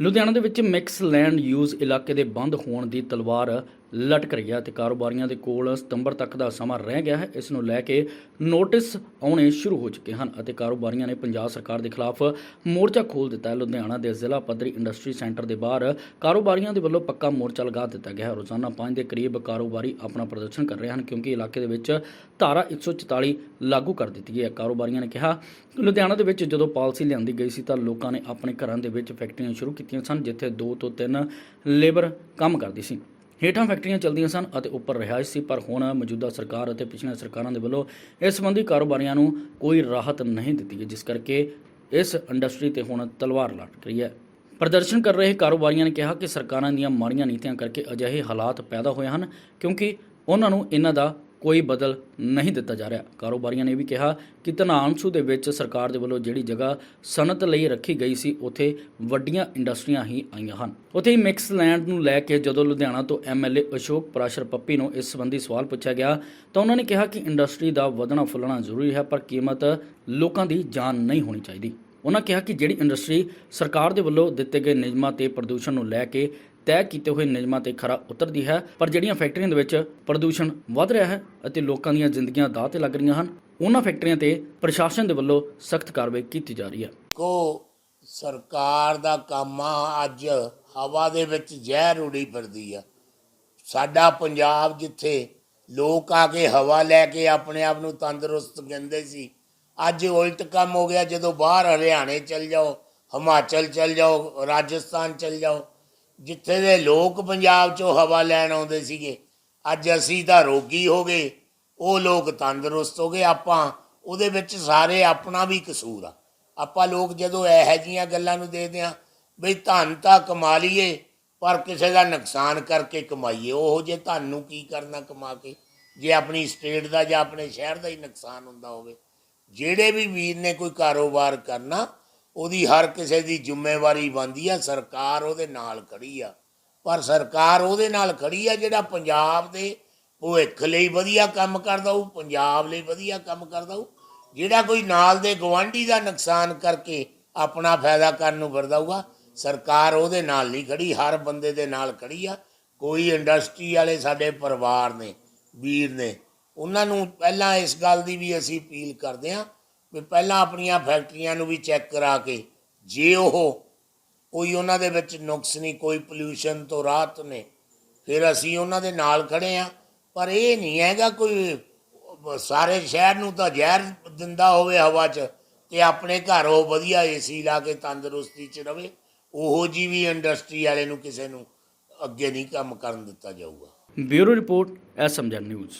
ਲੁਧਿਆਣਾ ਦੇ ਵਿੱਚ mix land use ਇਲਾਕੇ ਦੇ ਬੰਦ ਹੋਣ ਦੀ ਤਲਵਾਰ ਲਟਕ ਰਹੀ ਹੈ ਤੇ ਕਾਰੋਬਾਰੀਆਂ ਦੇ ਕੋਲ ਸਤੰਬਰ ਤੱਕ ਦਾ ਸਮਾਂ ਰਹਿ ਗਿਆ ਹੈ। ਇਸ ਨੂੰ ਲੈ ਕੇ ਨੋਟਿਸ ਆਉਣੇ ਸ਼ੁਰੂ ਹੋ ਚੁੱਕੇ ਹਨ ਅਤੇ ਕਾਰੋਬਾਰੀਆਂ ਨੇ ਪੰਜਾਬ ਸਰਕਾਰ ਦੇ ਖਿਲਾਫ ਮੋਰਚਾ ਖੋਲ੍ਹ ਦਿੱਤਾ ਹੈ। ਲੁਧਿਆਣਾ ਦੇ ਜ਼ਿਲ੍ਹਾ ਪੱਧਰੀ ਇੰਡਸਟਰੀ ਸੈਂਟਰ ਦੇ ਬਾਹਰ ਕਾਰੋਬਾਰੀਆਂ ਦੇ ਵੱਲੋਂ ਪੱਕਾ ਮੋਰਚਾ ਲਗਾ ਦਿੱਤਾ ਗਿਆ ਹੈ। ਰੋਜ਼ਾਨਾ 5 ਦੇ ਕਰੀਬ ਕਾਰੋਬਾਰੀ ਆਪਣਾ ਪ੍ਰਦਰਸ਼ਨ ਕਰ ਰਹੇ ਹਨ ਕਿਉਂਕਿ ਇਲਾਕੇ ਦੇ ਵਿੱਚ ਧਾਰਾ 144 ਲਾਗੂ ਕਰ ਦਿੱਤੀ ਗਈ ਹੈ। ਕਾਰੋਬਾਰੀਆਂ ਨੇ ਕਿਹਾ ਕਿ ਲੁਧਿਆਣਾ ਦੇ ਵਿੱਚ ਜਦੋਂ ਪਾਲਿਸੀ ਲਿਆਂਦੀ ਗਈ ਸੀ ਤਾਂ ਲੋਕਾਂ ਨੇ ਆਪਣੇ ਘਰਾਂ ਦੇ ਵਿੱਚ ਫੈਕਟਰੀਆਂ ਸ਼ੁਰੂ ਕੀਤੀਆਂ ਸਨ, ਜਿੱਥੇ 2 ਤੋਂ 3 ਲੇਬਰ ਕੰਮ ਕਰਦੀ ਸੀ। ਹੇਠਾਂ ਫੈਕਟਰੀਆਂ ਚੱਲਦੀਆਂ ਸਨ ਅਤੇ ਉੱਪਰ ਰਿਹਾਇਸ਼ ਸੀ, ਪਰ ਹੁਣ ਮੌਜੂਦਾ ਸਰਕਾਰ ਅਤੇ ਪਿਛਲੀਆਂ ਸਰਕਾਰਾਂ ਦੇ ਵੱਲੋਂ ਇਸ ਸੰਬੰਧੀ ਕਾਰੋਬਾਰੀਆਂ ਨੂੰ ਕੋਈ ਰਾਹਤ ਨਹੀਂ ਦਿੱਤੀ ਗਈ, ਜਿਸ ਕਰਕੇ ਇਸ ਇੰਡਸਟਰੀ ਤੇ ਹੁਣ ਤਲਵਾਰ ਲਟਕ ਰਹੀ ਹੈ। ਪ੍ਰਦਰਸ਼ਨ ਕਰ ਰਹੇ ਕਾਰੋਬਾਰੀਆਂ ਨੇ ਕਿਹਾ ਕਿ ਸਰਕਾਰਾਂ ਦੀਆਂ ਮਾੜੀਆਂ ਨੀਤੀਆਂ ਕਰਕੇ ਅਜਿਹੇ ਹਾਲਾਤ ਪੈਦਾ ਹੋਏ ਹਨ ਕਿਉਂਕਿ ਉਹਨਾਂ ਨੂੰ ਇਹਨਾਂ ਦਾ ਕੋਈ ਬਦਲ ਨਹੀਂ ਦਿੱਤਾ ਜਾ ਰਿਹਾ। ਕਾਰੋਬਾਰੀਆਂ ਨੇ ਵੀ ਕਿਹਾ ਕਿ ਧਨਾਂਸੂ ਦੇ ਵਿੱਚ ਸਰਕਾਰ ਦੇ ਵੱਲੋਂ ਜਿਹੜੀ ਜਗ੍ਹਾ ਸਨਅਤ ਲਈ ਰੱਖੀ ਗਈ ਸੀ, ਉੱਥੇ ਵੱਡੀਆਂ ਇੰਡਸਟਰੀਆਂ ਹੀ ਆਈਆਂ ਹਨ। ਉੱਥੇ ਹੀ ਮਿਕਸ ਲੈਂਡ ਨੂੰ ਲੈ ਕੇ ਜਦੋਂ ਲੁਧਿਆਣਾ ਤੋਂ ਐਮਐਲਏ ਅਸ਼ੋਕ ਪ੍ਰਾਸ਼ਰ ਪੱਪੀ ਨੂੰ ਇਸ ਸੰਬੰਧੀ ਸਵਾਲ ਪੁੱਛਿਆ ਗਿਆ, ਤਾਂ ਉਹਨਾਂ ਨੇ ਕਿਹਾ ਕਿ ਇੰਡਸਟਰੀ ਦਾ ਵਧਣਾ ਫੁੱਲਣਾ ਜ਼ਰੂਰੀ ਹੈ, ਪਰ ਕੀਮਤ ਲੋਕਾਂ ਦੀ ਜਾਨ ਨਹੀਂ ਹੋਣੀ ਚਾਹੀਦੀ। ਉਹਨਾਂ ਕਿਹਾ ਕਿ ਜਿਹੜੀ ਇੰਡਸਟਰੀ ਸਰਕਾਰ ਦੇ ਵੱਲੋਂ ਦਿੱਤੇ ਗਏ ਨਿਯਮਾਂ ਤੇ ਪ੍ਰਦੂਸ਼ਣ ਨੂੰ ਲੈ ਕੇ ਤੈਅ ਕੀਤੇ ਹੋਏ ਨਿਯਮਾਂ ਤੇ ਖਰਾ ਉਤਰਦੀ ਹੈ, ਪਰ ਜਿਹੜੀਆਂ ਫੈਕਟਰੀਆਂ ਦੇ ਵਿੱਚ ਪ੍ਰਦੂਸ਼ਣ ਵੱਧ ਰਿਹਾ ਹੈ ਅਤੇ ਲੋਕਾਂ ਦੀਆਂ ਜ਼ਿੰਦਗੀਆਂ ਦਾਅ ਤੇ ਲੱਗ ਰਹੀਆਂ ਹਨ, ਉਹਨਾਂ ਫੈਕਟਰੀਆਂ ਤੇ ਪ੍ਰਸ਼ਾਸਨ ਦੇ ਵੱਲੋਂ ਸਖਤ ਕਾਰਵਾਈ ਕੀਤੀ ਜਾ ਰਹੀ ਹੈ। ਕੋ ਸਰਕਾਰ ਦਾ ਕੰਮ ਆ, ਅੱਜ ਹਵਾ ਦੇ ਵਿੱਚ ਜ਼ਹਿਰ ਉਡੀ ਫਿਰਦੀ ਆ। ਸਾਡਾ ਪੰਜਾਬ ਜਿੱਥੇ ਲੋਕ ਆ ਕੇ ਹਵਾ ਲੈ ਕੇ ਆਪਣੇ ਆਪ ਨੂੰ ਤੰਦਰੁਸਤ ਕਹਿੰਦੇ ਸੀ, ਅੱਜ ਉਲਟ ਕੰਮ ਹੋ ਗਿਆ, ਜਦੋਂ ਬਾਹਰ ਹਰਿਆਣੇ ਚਲ ਜਾਓ, ਹਿਮਾਚਲ ਚਲ ਜਾਓ, ਰਾਜਸਥਾਨ ਚਲ ਜਾਓ ਜਿੱਥੇ ਦੇ ਲੋਕ ਪੰਜਾਬ ਚੋਂ ਹਵਾ ਲੈਣ ਆਉਂਦੇ ਸੀਗੇ, ਅੱਜ ਅਸੀਂ ਤਾਂ ਰੋਗੀ ਹੋ ਗਏ, ਉਹ ਲੋਕ ਤੰਦਰੁਸਤ ਹੋ ਗਏ, ਆਪਾਂ ਉਹਦੇ ਵਿੱਚ ਸਾਰੇ ਆਪਣਾ ਵੀ ਕਸੂਰ ਆ। ਆਪਾਂ ਲੋਕ ਜਦੋਂ ਇਹੋ ਜਿਹੀਆਂ ਗੱਲਾਂ ਨੂੰ ਦੇਖਦੇ ਆ ਬਈ ਧਨ ਤਾਂ ਕਮਾ ਲਈਏ, ਪਰ ਕਿਸੇ ਦਾ ਨੁਕਸਾਨ ਕਰਕੇ ਕਮਾਈਏ, ਉਹ ਜੇ ਧਨ ਨੂੰ ਕੀ ਕਰਨਾ ਕਮਾ ਕੇ? ਜੇ ਆਪਣੀ ਸਟੇਟ ਦਾ ਜਾਂ ਆਪਣੇ ਸ਼ਹਿਰ ਦਾ ਹੀ ਨੁਕਸਾਨ ਹੁੰਦਾ ਹੋਵੇ, ਜਿਹੜੇ ਵੀ ਵੀਰ ਨੇ ਕੋਈ ਕਾਰੋਬਾਰ ਕਰਨਾ ਉਹਦੀ ਹਰ ਕਿਸੇ ਦੀ ਜ਼ਿੰਮੇਵਾਰੀ ਬਣਦੀ ਆ, ਸਰਕਾਰ ਉਹਦੇ ਨਾਲ ਖੜੀ ਆ। ਪਰ ਸਰਕਾਰ ਉਹਦੇ ਨਾਲ ਖੜੀ ਆ ਜਿਹੜਾ ਪੰਜਾਬ ਦੇ ਭਵਿੱਖ ਲਈ ਵਧੀਆ ਕੰਮ ਕਰਦਾ ਉਹ ਪੰਜਾਬ ਲਈ ਵਧੀਆ ਕੰਮ ਕਰਦਾ ਉਹ ਜਿਹੜਾ ਕੋਈ ਨਾਲ ਦੇ ਗਵਾਂਢੀ ਦਾ ਨੁਕਸਾਨ ਕਰਕੇ ਆਪਣਾ ਫਾਇਦਾ ਕਰਨ ਨੂੰ ਵਰਦਾਊਗਾ ਸਰਕਾਰ ਉਹਦੇ ਨਾਲ ਨਹੀਂ ਖੜੀ, ਹਰ ਬੰਦੇ ਦੇ ਨਾਲ ਖੜੀ ਆ। ਕੋਈ ਇੰਡਸਟਰੀ ਵਾਲੇ ਸਾਡੇ ਪਰਿਵਾਰ ਨੇ, ਵੀਰ ਨੇ, ਉਹਨਾਂ ਨੂੰ ਪਹਿਲਾਂ ਇਸ ਗੱਲ ਦੀ ਵੀ ਅਸੀਂ ਅਪੀਲ ਕਰਦੇ ਹਾਂ ਵੀ ਪਹਿਲਾਂ ਆਪਣੀਆਂ ਫੈਕਟਰੀਆਂ ਨੂੰ ਵੀ ਚੈੱਕ ਕਰਾ ਕੇ ਜੇ ਉਹ ਕੋਈ ਉਹਨਾਂ ਦੇ ਵਿੱਚ ਨੁਕਸ ਨਹੀਂ, ਕੋਈ ਪੋਲਿਊਸ਼ਨ ਤੋਂ ਰਾਹਤ ਨੇ, ਫਿਰ ਅਸੀਂ ਉਹਨਾਂ ਦੇ ਨਾਲ ਖੜੇ ਆ। ਪਰ ਇਹ ਨਹੀਂ ਹੈਗਾ ਕੋਈ ਸਾਰੇ ਸ਼ਹਿਰ ਨੂੰ ਤਾਂ ਜ਼ਹਿਰ ਦਿੰਦਾ ਹੋਵੇ ਹਵਾ 'ਚ ਤੇ ਆਪਣੇ ਘਰ ਉਹ ਵਧੀਆ ਏਸੀ ਲਾ ਕੇ ਤੰਦਰੁਸਤੀ 'ਚ ਰਵੇ, ਉਹੋ ਜੀ ਵੀ ਇੰਡਸਟਰੀ ਵਾਲੇ ਨੂੰ ਕਿਸੇ ਨੂੰ ਅੱਗੇ ਨਹੀਂ ਕੰਮ ਕਰਨ ਦਿੱਤਾ ਜਾਊਗਾ। ਬਿਊਰੋ ਰਿਪੋਰਟ ਐਸਐਮਜਨ ਨਿਊਜ਼।